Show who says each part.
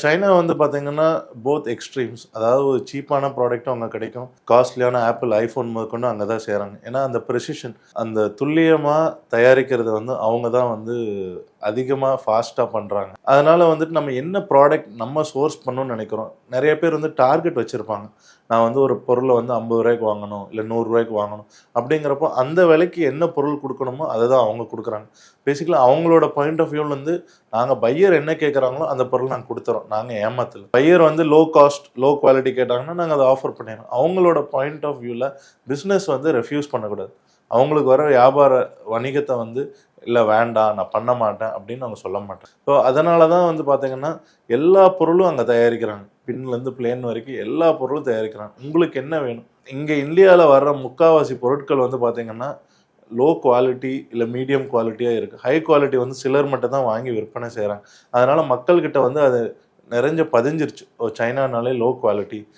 Speaker 1: China வந்து பார்த்தீங்கன்னா both extremes அதாவது ஒரு சீப்பான ப்ராடக்ட்டும் அங்கே கிடைக்கும். காஸ்ட்லியான ஆப்பிள் ஐஃபோன் முதற்கொண்டு அங்கே தான் செய்கிறாங்க ஏன்னா அந்த ப்ரெசிஷன் அந்த துல்லியமாக தயாரிக்கிறது வந்து அவங்க தான் வந்து அதிகமாக ஃபாஸ்ட்டாக பண்ணுறாங்க அதனால் வந்துட்டு நம்ம என்ன ப்ராடக்ட் நம்ம சோர்ஸ் பண்ணணும்னு நினைக்கிறோம். நிறைய பேர் வந்து டார்கெட் வச்சுருப்பாங்க. நான் வந்து ஒரு பொருளை வந்து ஐம்பது ரூபாய்க்கு வாங்கணும் இல்லை நூறுரூவாய்க்கு வாங்கணும். அப்படிங்கிறப்போ அந்த விலைக்கு என்ன பொருள் கொடுக்கணுமோ அதை தான் அவங்க கொடுக்குறாங்க. பேசிக்கலாக அவங்களோட பாயிண்ட் ஆஃப் வியூலேருந்து நாங்கள் பையர் என்ன கேட்குறாங்களோ அந்த பொருள் நாங்கள் கொடுத்துறோம். நாங்கள் ஏமாத்தல. பையர் வந்து லோ காஸ்ட் லோ குவாலிட்டி கேட்டாங்கன்னா நாங்கள் அதை ஆஃபர் பண்ணிடுறோம். அவங்களோட பாயிண்ட் ஆஃப் வியூவில் பிஸ்னஸ் வந்து ரெஃப்யூஸ் பண்ணக்கூடாது. அவங்களுக்கு வர வியாபார வணிகத்தை வந்து இல்லை வேண்டாம் நான் பண்ண மாட்டேன் அப்படின்னு அவங்க சொல்ல மாட்டேன் ஸோ அதனால தான் வந்து பார்த்தீங்கன்னா எல்லா பொருளும் அங்கே தயாரிக்கிறாங்க. பின்லேருந்து பிளேன் வரைக்கும் எல்லா பொருளும் தயாரிக்கிறாங்க. உங்களுக்கு என்ன வேணும்? இங்கே இந்தியாவில் வர்ற முக்காவாசி பொருட்கள் வந்து பார்த்தீங்கன்னா லோ குவாலிட்டி இல்லை மீடியம் குவாலிட்டியாக இருக்குது ஹை குவாலிட்டி வந்து சிலர் மட்டும் தான் வாங்கி விற்பனை செய்கிறாங்க அதனால் மக்கள்கிட்ட வந்து அது நிறைஞ்ச பதிஞ்சிருச்சு. ஓ சைனானாலே லோ குவாலிட்டி